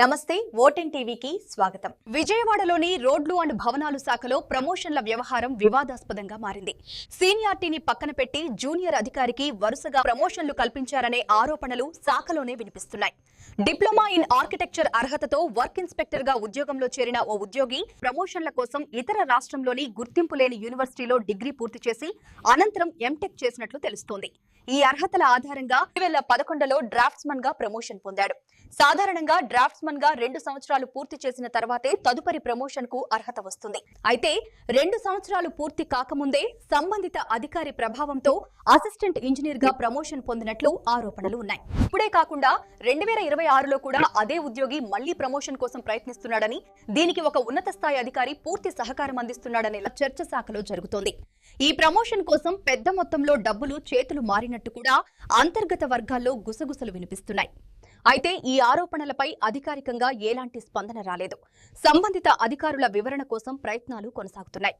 నమస్తే ఓటెన్ టీవీకి స్వాగతం. విజయవాడలోని రోడ్లు అండ్ భవనాలు శాఖలో ప్రమోషన్ల వ్యవహారం వివాదాస్పదంగా మారింది. సీనియార్టీని పక్కన పెట్టి జూనియర్ అధికారికి వరుసగా ప్రమోషన్లు కల్పించారనే ఆరోపణలు శాఖలోనే వినిపిస్తున్నాయి. డిప్లొమా ఇన్ ఆర్కిటెక్చర్ అర్హతతో వర్క్ ఇన్స్పెక్టర్గా ఉద్యోగంలో చేరిన ఓ ఉద్యోగి ప్రమోషన్ల కోసం ఇతర రాష్ట్రంలోని గుర్తింపు లేని యూనివర్సిటీలో డిగ్రీ పూర్తి చేసి అనంతరం ఎంటెక్ చేసినట్లు తెలుస్తోంది. ఈ అర్హతల ఆధారంగా రెండు వేల పదకొండులో డ్రాఫ్ట్స్మన్గా ప్రమోషన్ పొందాడు. సాధారణంగా డ్రాఫ్ట్స్మన్గా రెండు సంవత్సరాలు పూర్తి చేసిన తర్వాతే తదుపరి ప్రమోషన్కు అర్హత వస్తుంది. అయితే రెండు సంవత్సరాలు పూర్తి కాకముందే సంబంధిత అధికారి ప్రభావంతో అసిస్టెంట్ ఇంజనీర్గా ప్రమోషన్ పొందినట్లు ఆరోపణలు ఉన్నాయి. ఇప్పుడే కాకుండా రెండు వేల ఇరవై ఆరులో కూడా అదే ఉద్యోగి మళ్ళీ ప్రమోషన్ కోసం ప్రయత్నిస్తున్నాడని దీనికి ఒక ఉన్నత స్థాయి అధికారి పూర్తి సహకారం అందిస్తున్నాడనే చర్చ శాఖలో జరుగుతోంది. ఈ ప్రమోషన్ కోసం పెద్ద మొత్తంలో డబ్బులు చేతులు మారినట్టు కూడా అంతర్గత వర్గాల్లో గుసగుసలు వినిపిస్తున్నాయి. అయితే ఈ ఆరోపణలపై అధికారికంగా ఎలాంటి స్పందన రాలేదు. సంబంధిత అధికారుల వివరణ కోసం ప్రయత్నాలు కొనసాగుతున్నాయి.